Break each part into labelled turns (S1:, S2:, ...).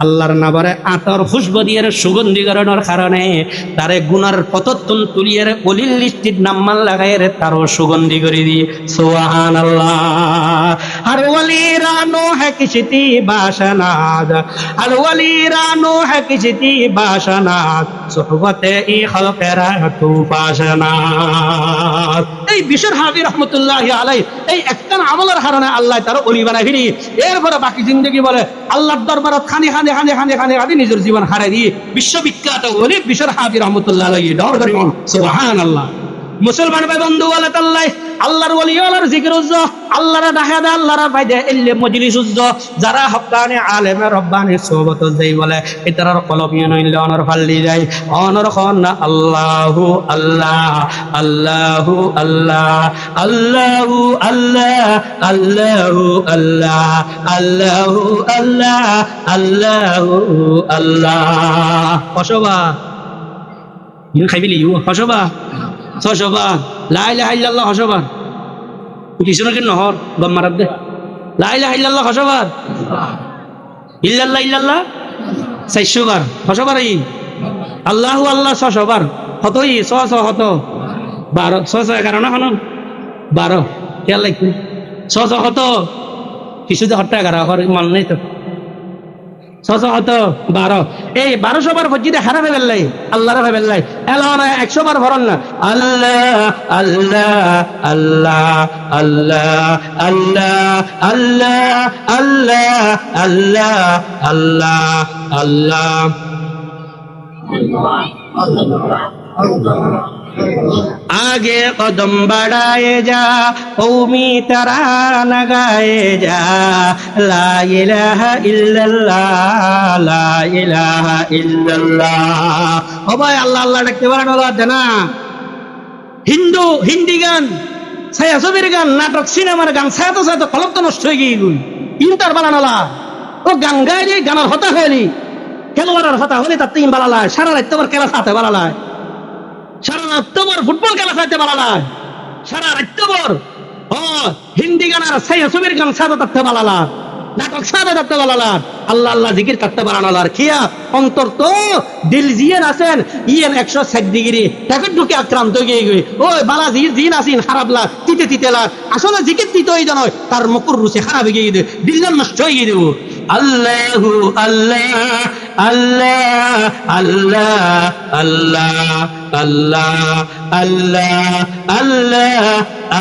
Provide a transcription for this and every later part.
S1: আল্লাহর নাবারে আতর খুশবু দিয়ে সুগন্ধি করানোর কারণে তারে গুনার পতত্তন তুলিয়ে অলিল লিস্টির লাগাই রে তারও সুগন্ধি করে দিয়ে সোহান আল্লাহ আর ওলি রানো है किसी बाशनाद আর ওলি রানো है किसी बाशनाद সুহবতে ই খলকেরা তু বাশনাদ এই বিশ্বর হাবি রহমতুল্লাহ আলাই এই একটা আমলের কারণে আল্লাহ তার অলি বানাই ফিরি এরপরে বাকি জিন্দগি বলে আল্লাহর দরবারত খানি খানি খানি খানি খানি খানি নিজের জীবন হারাই দিয়ে বিশ্ববিখ্যাত অলি বিশ্বর হাবি রহমতুল্লাহ আলাই ডর করি সুবহান আল্লাহ মুসলমান ভাই, বন্ধু বলে তাল্লাই আল্লাহর ওলি, আল্লাহর জিকির উজ্জ, আল্লাহর আল্লাহর বাইদে ইল্লে মজলিস উজ্জ। যারা হকানে আলেমে রব্বানি সোবত যাই বলে এটার কলমিয়ে নইলে অনর ফাল্লি যায় অনর খন আল্লাহু আল্লাহ আল্লাহু আল্লাহ আল্লাহু আল্লাহ আল্লাহু আল্লাহ আল্লাহু আল্লাহ আল্লাহু আল্লাহ। হসবা? ইউ খাইবিলি, ইউ ছশবার লাই লাই ইল্লাল্লাহ হসবার কিছু কি নহর? গম মারাত দে। লাই লাই ইল্লাল্লাহ হসবার ইল্লাল্লাহ ইল্লাল্লাহ। চারশোবার। হসবার ই আল্লাহু আল্লাহ ছশবার। হত ই ছ ছ হত। বারো ছ ছ এগারো না হন বারো খেয়াল লাগবে ছ ছ হত কিছুতে হট্টা এগারো মন নেই তো। ছশ হত বারো। এই বারোশো বার ফজিদে হারা ভেবেল লাই আল্লাহরা ভেবেল লাই এলাম একশো বার ভরন না। আল্লাহ আল্লাহ আল্লাহ আল্লাহ আল্লাহ আল্লাহ আল্লাহ আল্লাহ আল্লাহ আল্লাহ। आगे कदम बढ़ाए जा कौमी तरह लगाए जा ला इलाहा इल्लल्लाह ला इलाहा इल्लल्लाह ও ভাই আল্লাহ আল্লাহ ডাকতে পারেন ওরা না হিন্দু হিন্দি গান ছায়াছবির গান নাটক সিনেমার গান ছায়াতো ছায়াতো কলম তো নষ্ট হয়ে গিয়ে গুল ইন্টার বানানোলা ও গান গাইলে গানের হতা হয়নি খেলোয়াড়ের হতা হলে তার তিন বালালায় সারা রাত তোমার খেলা সাথে বালালায় সারা রাত্রভর ফুটবল খেলা খাইতে পারা না সারা রাত্রভর ও, হিন্দি গানের সেই ছবির গান সাদা থাকতে পারালা নাটক সাদা থাকতে পারালা আল্লাহ আল্লাহ জিকির থাকতে পারানো আর খিয়া অন্তর তো দিল জিয়েন আছেন, ইয়েন একশো ষাট ডিগ্রি। তাকে ঢুকে আক্রান্ত গিয়ে গিয়ে, ওই বালা জির জিন আসিন খারাপলা তিতে তিতে লাগ আসলে জিকির তিতে ওই জানো তার মুকুর রুচি খারাপ হয়ে গিয়ে দিল নষ্ট হয়ে গিয়ে দেবো আল্লাহু, আল্লাহ আল্লাহ আল্লাহ আল্লাহ। আল্লাহ আল্লাহ আল্লাহ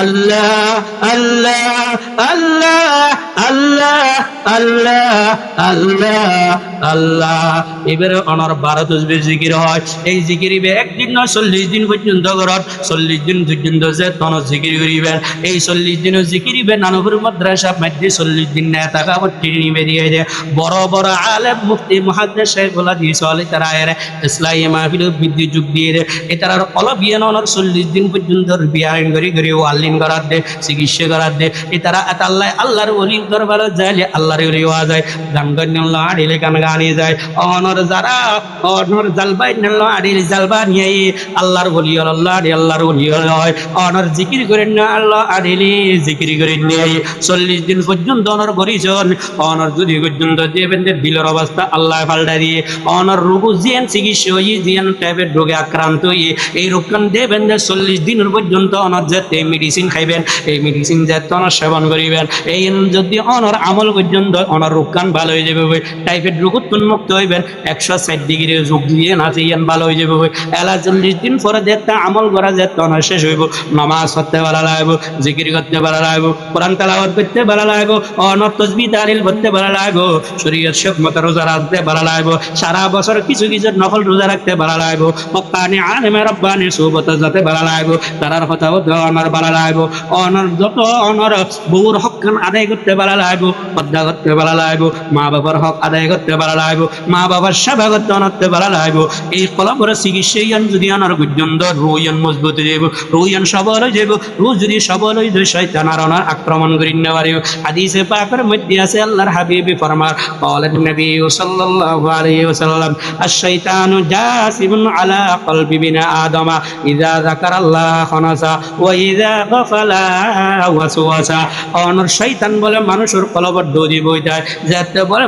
S1: আল্লাহ আল্লাহ আল্লাহ আল্লাহ আল্লাহ আল্লাহ আল্লাহ। এবারে অনার বারো তসবির জিকির হয়। এই জিকির একদিন নয়, চল্লিশ দিন পর্যন্ত ঘরত। চল্লিশ দিন পর্যন্ত যে তন জিকির করিবেন। এই চল্লিশ দিনও জিকিরিবে নানুপুর মাদ্রাসা মাধ্যমে চল্লিশ দিন নেয় টাকা তিনি বেরিয়ে যায় বড় বড় আলেম মুক্তি মহাদেশ শেখগুলা দিয়ে চলে তারা এর। ইসলাই মাহফিল বিদ্যুৎ যুগ দিয়ে দেয়। এ তারা অলপ ইয়ে নর চল্লিশ দিন পর্যন্ত বিয়ান করি করি, ওয়ালিন করার দে, চিকিৎসা করার দে। এ তারা এত আল্লাহ আল্লাহর অলি দরবার যায় আল্লাহর অলি হওয়া যায়। গান গান আড়িলে গান গানি যায়। অনর যারা অনর জালবাই নিল আড়িলে জালবা নিয়ে আল্লাহর অলি আল্লাহ আড়ি আল্লাহর অলি হয়। অনর জিকির করেন না আল্লাহ আড়িলে জিকির করে নিয়ে চল্লিশ দিন পর্যন্ত অনর করিছন অনর যদি পর্যন্ত দেবেন দিলের অবস্থা আল্লাহ পাল্টা দিয়ে। অনর রোগু জিয়ান চিকিৎসা হয়ে জিয়ান টাইপের রোগে আক্রান্ত হয়ে এই রোগকান দেবেন যে চল্লিশ দিনের পর্যন্ত অনর যে মেডিসিন খাইবেন, এই মেডিসিন যে অনর সেবন করিবেন, এই যদি অনর আমল পর্যন্ত অনর রোগকান ভালো হয়ে যাবে টাইফয়েড রোগ উন্মুক্ত হইবেন, একশো ষাট ডিগ্রি যোগ দিয়ে নাচে ইয়ান ভালো হয়ে যাবে এলা চল্লিশ দিন পরে দেখতে আমল করা যে অনর শেষ হইব, নামাজ করতে ভালো লাগবো, জিকির করতে ভালো লাগবো, কোরআন তালাওয়াত করতে ভালো লাগবো, অনর তসবি তালিল করতে ভালো লাগবো, শরীয়ত শেখ মতো রোজা রাখতে ভালো লাগবো, সারা বছর কিছু কিছু নকল রোজা রাখতে ভালো লাগবো মক্কানি আলেমে রব্বানি সুবত যাতে ভালো লাগবো তারার কথা অনর ভালো লাগবো অনর যত অনর বউর হক আদায় করতে ভালো লাগবো পদ্মা করতে ভালো লাগবো মা বাবার হক আদায় করতে ভালো লাগবো মা বাবার সেবা করতে অনর্তে ভালো লাগবো এই কলবর চিকিৎসাইয়ান যদি অনর পর্যন্ত রুইয়ান মজবুত হয়ে যাব রুইয়ান সবল হয়ে যাব রু যদি সবল হয়ে যায় শয়তান আর অনার আক্রমণ করি না পারিব হাদিসে পাকের মধ্যে আছে আল্লাহর হাবিবি ফরমার قال النبي صلى الله عليه وسلم الشيطان جاسم على قلب আদমা ইযা যাকারাল্লাহ খানাসা ওয়া ইযা গাফালা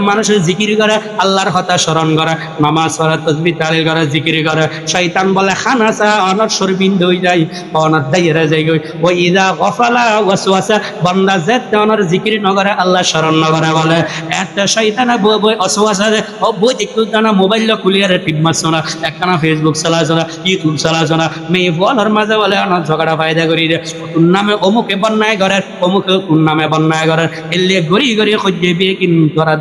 S1: মানুষের জিকির করে, আল্লাহর কথা স্মরণ করে। নামাজ পড়ে করে, জিকির করে। শয়তান বলে খানাসা, অনর সরবিন্দু হয়ে যায়, অনর অনর জিকির নগরে আল্লাহ স্মরণ নগরে বলে। একটা শয়তানা বই বই অসওয়াসা ও বই দেখতে জানা মোবাইল খুলিয়ে টিপ মারছ না। একখানা ফেসবুক চালাছ না চালাছ মেয়ে মাঝে বলে ঝগড়া ফায়দা করি রে তোর নামে অমুকে বন্যায় করে অমুকে নামে বন্যায় করে এলে গড়ি গড়ি খুঁজে বিয়ে কিন করা